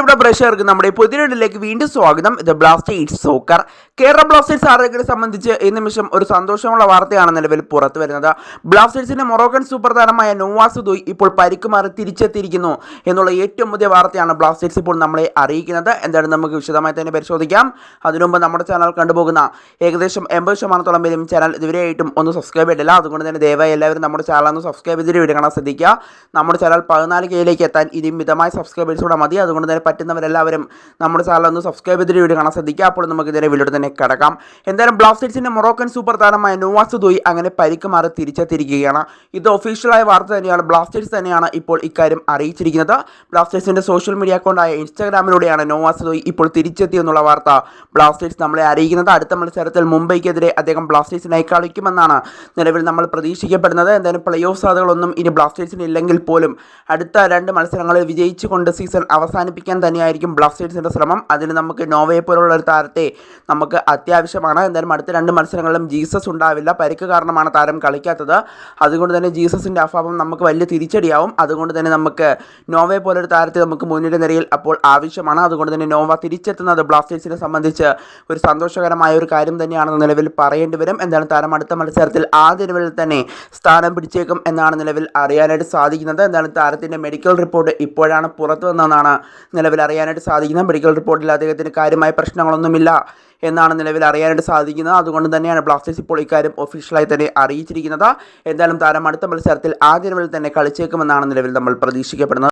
cerebro പ്രേക്ഷകർക്ക് നമ്മുടെ പുതിയടിലേക്ക് വീണ്ടും സ്വാഗതം. ഇത് ബ്ലാസ്റ്റേഴ്സ് സോക്കർ കേരള ബ്ലാസ്റ്റേഴ്സ് ആരാധകരെ സംബന്ധിച്ച് ഈ നിമിഷം ഒരു സന്തോഷമുള്ള വാർത്തയാണ് നിലവിൽ പുറത്തു വരുന്നത്. ബ്ലാസ്റ്റേഴ്സിന്റെ മൊറോക്കൻ സൂപ്പർ താരമായ നൊവാസ് ദുയ് ഇപ്പോൾ പരിക്കുമാറി തിരിച്ചെത്തിയിരിക്കുന്നു എന്നുള്ള ഏറ്റവും പുതിയ വാർത്തയാണ് ബ്ലാസ്റ്റേഴ്സ് ഇപ്പോൾ നമ്മളെ അറിയിക്കുന്നത്. എന്തായാലും നമുക്ക് വിശദമായി തന്നെ പരിശോധിക്കാം. അതിനുമുമ്പ് നമ്മുടെ ചാനൽ കണ്ടുപോകുന്ന ഏകദേശം എൺപത് ശതമാനത്തോളം പേരും ചാനൽ ഇതുവരെയായിട്ടും ഒന്ന് സബ്സ്ക്രൈബ് ചെയ്തില്ല അതുകൊണ്ട് തന്നെ ദയവായി എല്ലാവരും നമ്മുടെ ചാനൽ ഒന്ന് സബ്സ്ക്രൈബ് ചെയ്തിട്ട് വീഡിയോ ശ്രദ്ധിക്കുക. നമ്മുടെ ചാനൽ പതിനാല് കെയിലേക്ക് എത്താൻ ഇനി മിതമായ സബ്സ്ക്രൈബേഴ്സ് കൂടെ മതി. അതുകൊണ്ട് തന്നെ പറ്റുന്നവരെല്ലാവരും നമ്മുടെ ചാനൽ ഒന്ന് സബ്സ്ക്രൈബ് ചെയ്തിട്ട് വീഡിയോ കാണാൻ ശ്രദ്ധിക്കുക. അപ്പോൾ നമുക്ക് ഇതിനെ വീഡിയോ തന്നെ കിടക്കാം. എന്തായാലും ബ്ലാസ്റ്റേഴ്സിന്റെ മൊറോക്കൻ സൂപ്പർ താരമായ നുവാസ് ദോയി അങ്ങനെ പരിക്ക് മാറി തിരിച്ചെത്തിയിരിക്കുകയാണ്. ഇത് ഒഫീഷ്യലായ വാർത്ത തന്നെയാണ്. ബ്ലാസ്റ്റേഴ്സ് തന്നെയാണ് ഇപ്പോൾ ഇക്കാര്യം അറിയിച്ചിരിക്കുന്നത്. ബ്ലാസ്റ്റേഴ്സിന്റെ സോഷ്യൽ മീഡിയ അക്കൗണ്ടായ ഇൻസ്റ്റാഗ്രാമിലൂടെയാണ് നോവാസ് ദോയി ഇപ്പോൾ തിരിച്ചെത്തിയെന്നുള്ള വാർത്ത ബ്ലാസ്റ്റേഴ്സ് നമ്മളെ അറിയിക്കുന്നത്. അടുത്ത മത്സരത്തിൽ മുംബൈക്കെതിരെ അദ്ദേഹം ബ്ലാസ്റ്റേഴ്സിനായി കളിക്കുമെന്നാണ് നിലവിൽ നമ്മൾ പ്രതീക്ഷിക്കപ്പെടുന്നത്. എന്തായാലും പ്ലേ ഓഫ് സാധ്യതകളൊന്നും ഇനി ബ്ലാസ്റ്റേഴ്സിന് ഇല്ലെങ്കിൽ പോലും അടുത്ത രണ്ട് മത്സരങ്ങളിൽ വിജയിച്ചുകൊണ്ട് സീസൺ അവസാനിപ്പിക്കാൻ തന്നെയായിരിക്കും ബ്ലാസ്റ്റേഴ്സിന്റെ ശ്രമം. അതിന് നമുക്ക് നോവയെ പോലുള്ള ഒരു താരത്തെ നമുക്ക് അത്യാവശ്യമാണ്. എന്തായാലും അടുത്ത രണ്ട് മത്സരങ്ങളിലും ജീസസ് ഉണ്ടാവില്ല. പരിക്ക് കാരണമാണ് താരം കളിക്കാത്തത്. അതുകൊണ്ട് തന്നെ ജീസസിന്റെ അഭാവം നമുക്ക് വലിയ തിരിച്ചടിയാവും. അതുകൊണ്ട് തന്നെ നമുക്ക് നോവയെ പോലൊരു താരത്തെ നമുക്ക് മുന്നിട്ട് നിരയിൽ അപ്പോൾ ആവശ്യമാണ്. അതുകൊണ്ട് തന്നെ നോവ തിരിച്ചെത്തുന്നത് ബ്ലാസ്റ്റേഴ്സിനെ സംബന്ധിച്ച് ഒരു സന്തോഷകരമായ ഒരു കാര്യം തന്നെയാണെന്ന് നിലവിൽ പറയേണ്ടി വരും. എന്താണ് താരം അടുത്ത മത്സരത്തിൽ ആദ്യ നിലവിൽ തന്നെ സ്ഥാനം പിടിച്ചേക്കും എന്നാണ് നിലവിൽ അറിയാനായിട്ട് സാധിക്കുന്നത്. എന്താണ് താരത്തിന്റെ മെഡിക്കൽ റിപ്പോർട്ട് ഇപ്പോഴാണ് പുറത്തു വന്നതെന്നാണ് നിലവിൽ അറിയാനായിട്ട് സാധിക്കുന്നത്. മെഡിക്കൽ റിപ്പോർട്ടിൽ അദ്ദേഹത്തിന് കാര്യമായ പ്രശ്നങ്ങളൊന്നുമില്ല എന്നാണ് നിലവിൽ അറിയാനായിട്ട് സാധിക്കുന്നത്. അതുകൊണ്ട് തന്നെയാണ് ബ്ലാസ്റ്റേഴ്സ് ഇപ്പോൾ ഇക്കാര്യം ഒഫീഷ്യലായി തന്നെ അറിയിച്ചിരിക്കുന്നത്. എന്തായാലും താരം അടുത്ത മത്സരത്തിൽ ആദ്യ നിലവിൽ തന്നെ കളിച്ചേക്കുമെന്നാണ് നിലവിൽ നമ്മൾ പ്രതീക്ഷിക്കപ്പെടുന്നത്.